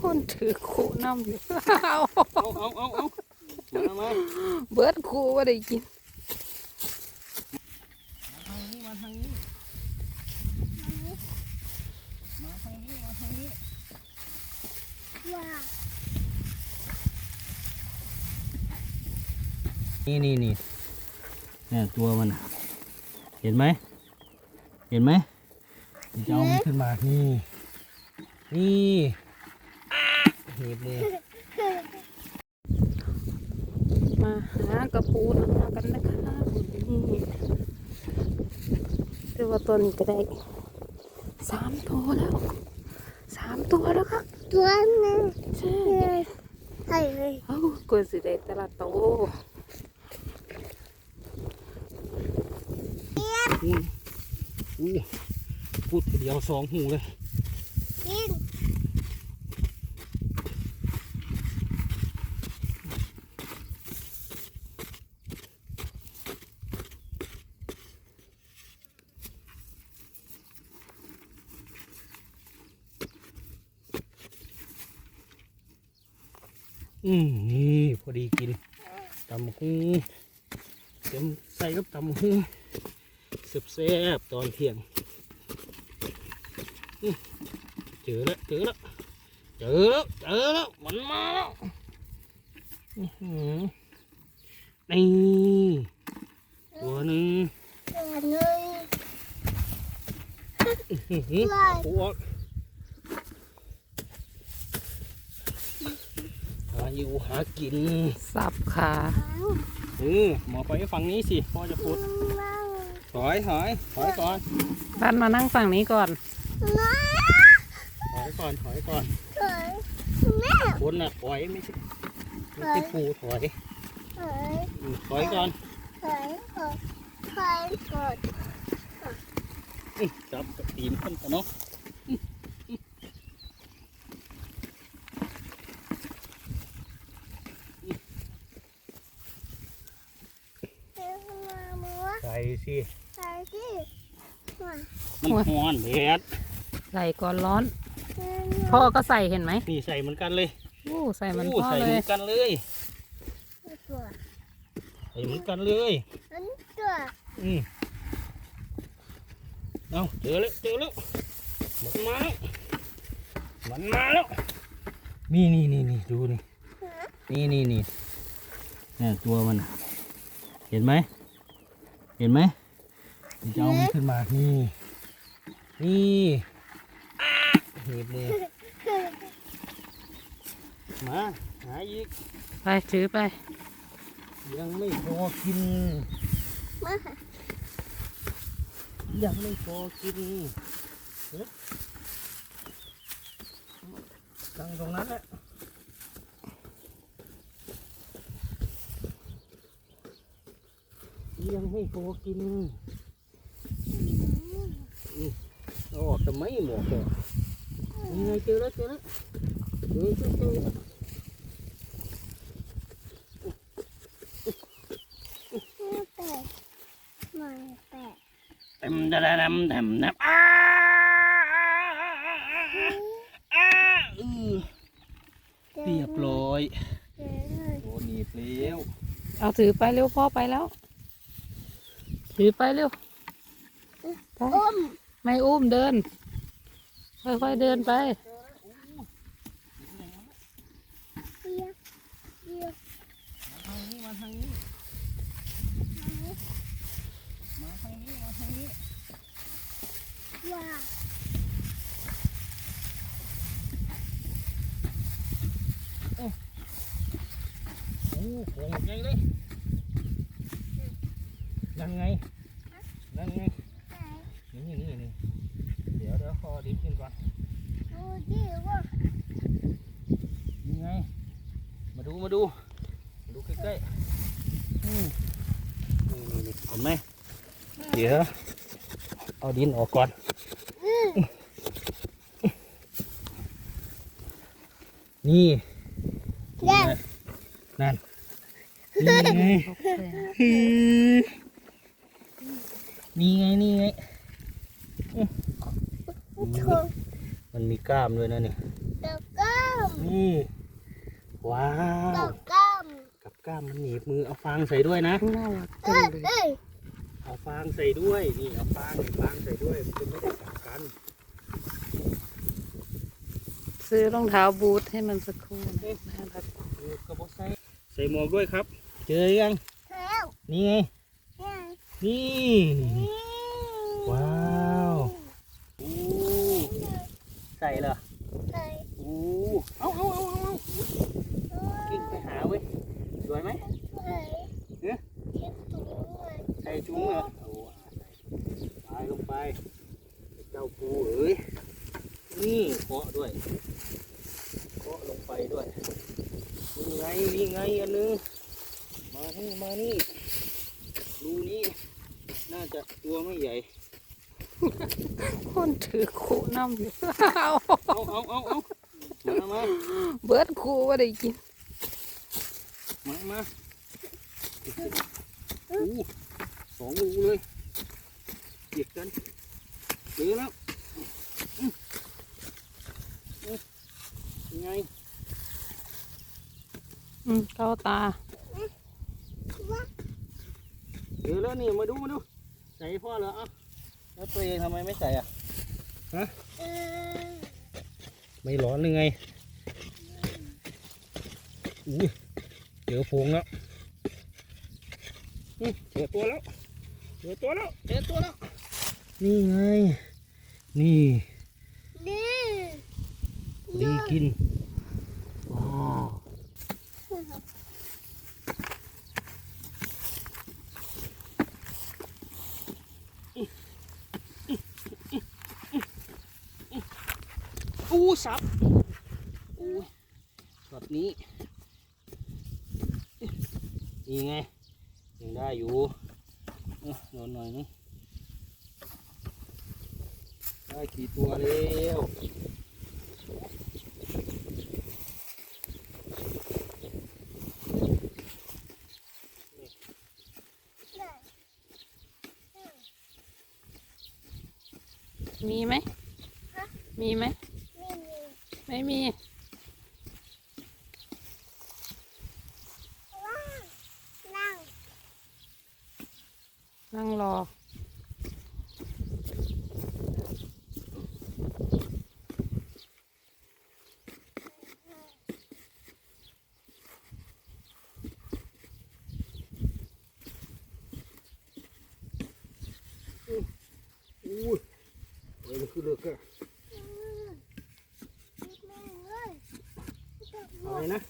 คนถือคู่น้ำอยู่เอาเอาเอาเอาเอามามาเบิดคู่ว่าได้กินทางนี้มาทางนี้มาทางนี้มาทางนี้ว้านี่นี่นี่เนี่ยตัวมันน่ะเห็นไหมเห็นไหมเดี๋ยวจะเอามันขึ้นมานี่ นี่หนีบมือมาหากระปูนากันนะคะนี่คือว่าตัวนี้ก็ได้สามตัวแล้วสามตัวแล้วครับตัวนึงใช่ใช่เลยเอ้ากูสิได้แต่ละโตอู้พูดทีเดียวสองหูเลยกิน อืมนี่พอดีกินตำบักหูเต็มใส่กับตำบักหูแซ่บๆตอนเที่ยงอื้อเจอแล้วเจอแล้วเจอแล้วเจอแล้วมันมาแล้วอื้อหือนี่ตัวหนึ่งตัวหนึงอื้อหือว้าย ปวด หาอยู่หากินสับขาอือหมอไปฝั่งนี้สิพ่อจะพูดว้าวถอยถอยถอยก่อนบ้านมานั่งฝั่งนี้ก่อนว้าวถอยก่อนถอยก่อนเฮ้ยแม่คนน่ะถอยไม่ใช่ไม่ใช่ปูถอยเฮ้ยอืมถอยก่อนเฮ้ยเฮ้ยเฮ้ยกดอื้อจับกับตีนขึ้นกันเนาะ เฮ้ยมามัว ใส่สิใส่ที่ว้ามันฮ้อนแดดใส่ก่อนร้อนเฮ้ยพ่อก็ใส่เห็นไหมนี่ใส่เหมือนกันเลยอู้ใส่มันอู้พ่อใส่เลเหมืย อนกันเลยตัวใส่เหมือนกันเลยอันตัวอืมเอาเจอแล้วเจอแล้วมันมาแล้วมันมาแล้วนี่นี่นี่นี่ดูนี่ นี่นี่นี่เนี่ยตัวมันน่ะเห็นไหม เห็นไหมเดี๋ยวจะเอามันขึ้นมา นี่ นี่อะหนีบมือมา หาอีก ไปถือไป ยังไม่พอกิน มายังไม่พอกินเฮ้ยตั้งตรงนั้นแหละ ยังไม่พอกินเอาออกทำไมหมวกอะนี่ไงเจอแล้วเจอแล้วเจอเจอเจอไม่แปะไม่แปะเต็มดำดำดำดำอ้าอ้าเออเรียบร้อยเจ๊เลยโดนหนีบแล้วเอาถือไปเร็วพ่อไปแล้ว ถือไปเร็วไปอุ้มไม่อุ้มเดิน ค่อยๆเดินไปเยียเยียมาทางนี้มาทางนี้มาทางนี้มาทางนี้ว้าโอ้โหไงเลย นั่นไง นั่นไงไหนนี่นี่นี่เดี๋ยวเดี๋ยวคอดินขึ้นก่อนดูดิว่านี่ไง มาดูมาดู มาดูใกล้ๆอืมนี่นี่นี่เห็นไหมเดี๋ยว เอาดินออกก่อนนี่ยังนั่น นี่ไง นี่ไงนี่ไงชมมันมีกล้ามด้วยนะนี่เอมนี่ว้าดวอกก้ามกับก้ามมันหนีบมือเอาฟางใส่ด้วยนะน่ารักเอ้จัยงเลยเอ้ยเอาฟางใส่ด้วยนี่เอาฟางเอาฟางใส่ด้วยมันจะไม่ได้กัดกันซื้อรองเท้าบูทให้มันสักครู่นะน่ารักเออกระบอกใส่ใส่หมวกด้วยครับ เจอยังแล้วนี่ไงเนี่ยนี่นี่ ว้าวอู้ใส่เหรอใส่อู้เอาเอาเอาเอาเอากิ้งไปหาเว้ย สวยไหมใส่เนี่ยเช็ดถุงเลยใส่จุ้งเหรอโอ้ใส่ลงไป เจ้าปูเอ้ย นี่เคาะด้วยเคาะลงไปด้วยนี่ไงนี่ไงอันนึง มานี่มานี่รูนี้ น่าจะตัวไม่ใหญ่ คนถือคู่น้ำอยู่เอาเอาเอาเอาเอามามาเบิร์ดคู่ว่าได้กิน มามาอู้สองรูเลยเกียดกันเจอแล้วอืมอืมยังไง อืมเข้าตาเจอแล้วนี่มาดูมาดู ใส่ให้พ่อเหรออะแล้วตัวเองทำไมไม่ใส่อะเออไม่ร้อนหรือไงอุ้ยเจอโพรงแล้วอืมเจอตัวแล้วเจอตัวแล้วเจอตัวแล้ว นี่ไง นี่ นี่ดีกิน อู้สับอู้แบบนี้นี่ไงยังได้อยู่เอ้อโดนหน่อยนึงได้กี่ตัวแล้วมีไหม มีไหมไมี นั่งรอ เลยนะ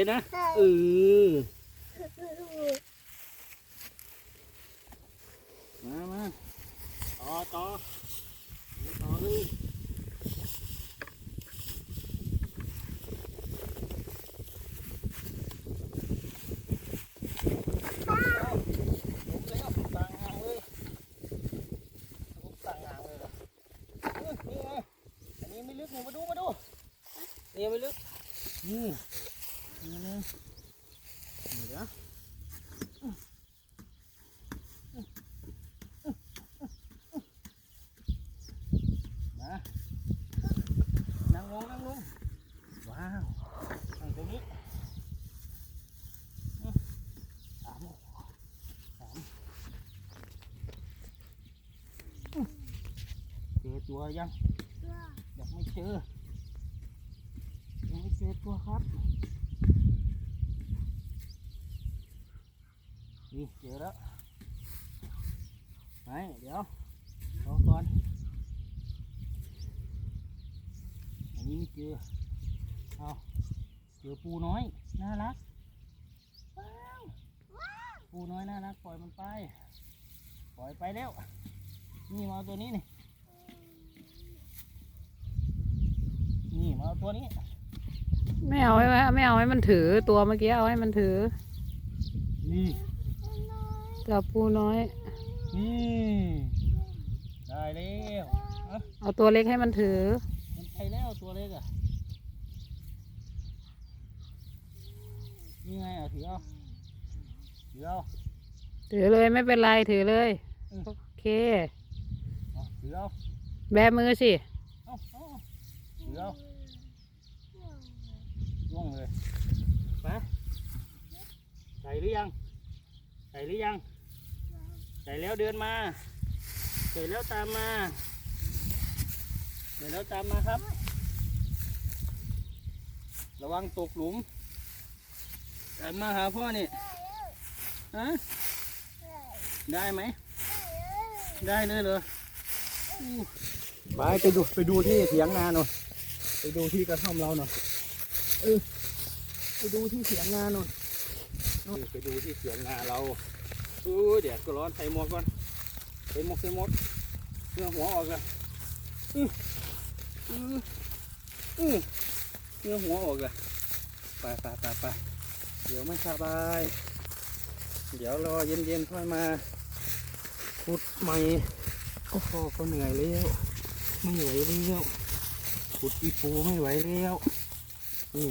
ยๆนะเออมามาต่อต่อต่อเลยนี่ไม่ลึกหนูมาดูมาดูนี่ไม่ลึกนี่ จอตัวยังยังไม่เจอยังไม่เจอตัวครับนี่เจอแล้วไหนเดี๋ยวรอก่อนอันนี้ไม่เจอเอาเจอปูน้อยน่ารักปูน้อยน่ารักปล่อยมันไป ปล่อยไปแล้วนี่มอาตัวนี้นี่ นี่มาเอาตัวนี้ไม่เอาให้ไม่เอาให้มันถือตัวเมื่อกี้เอาให้มันถือนี่จับปูน้อย นี่ได้แล้วอะเอาตัวเล็กให้มันถือ มันไปแล้วตัวเล็กอะนี่ไงอะถือเอาถือเอาถือเลยไม่เป็นไรถือเลยอืมโอเคเอาถือเอาแบมือสิ เอาเอาเอาถือ เอาล่วงเลยไปใส่หรือยัง ใส่หรือยัง ใส่แล้วเดินมา ใส่แล้วตามมาใส่แล้วตามมาครับ ระวังตกหลุมตามมาหาพ่อนี่ฮะได้ไหม ได้เลยเหรออู้ไปไปดูไปดูที่เถียงนาหน่อยไป ดูที่กระท่อมเราหน่อยเออไปดูที่เถียงนานหน่อยไปดูที่เถียงนานเราอู้เดี๋ยวก็ร้อนใส่หมวกก่อนใส่หมวกใส่หมวกเนื้อหัวออกเลยอืออืออือเนื้อหัวออกเลยไปไปไปไปเดี๋ยวไม่สบาย เดี๋ยวรอเย็นๆค่อยมาขุดใหม่โอ้โหก็เหนื่อยแล้วไม่ไหวแล้ว ขุดอีปูไม่ไหวแล้วนี่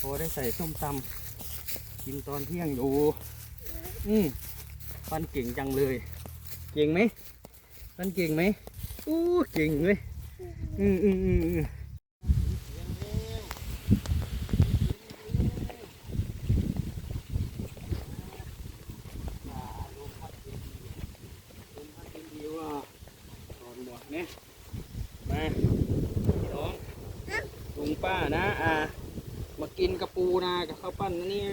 พอได้ใส่ส้มตำกินตอนเที่ยงอยู่อืมปันเก่งจังเลย เก่งไหมปันเก่งไหมอู้เก่งเลยอืมอืมอืมอืมพัดเย็นดีว่ะถอนหมวกเนี่ยมาพี่น้องลุงป้านะอ่ามากินกระปูนากับ ข้าวปั้นนะเนี่ย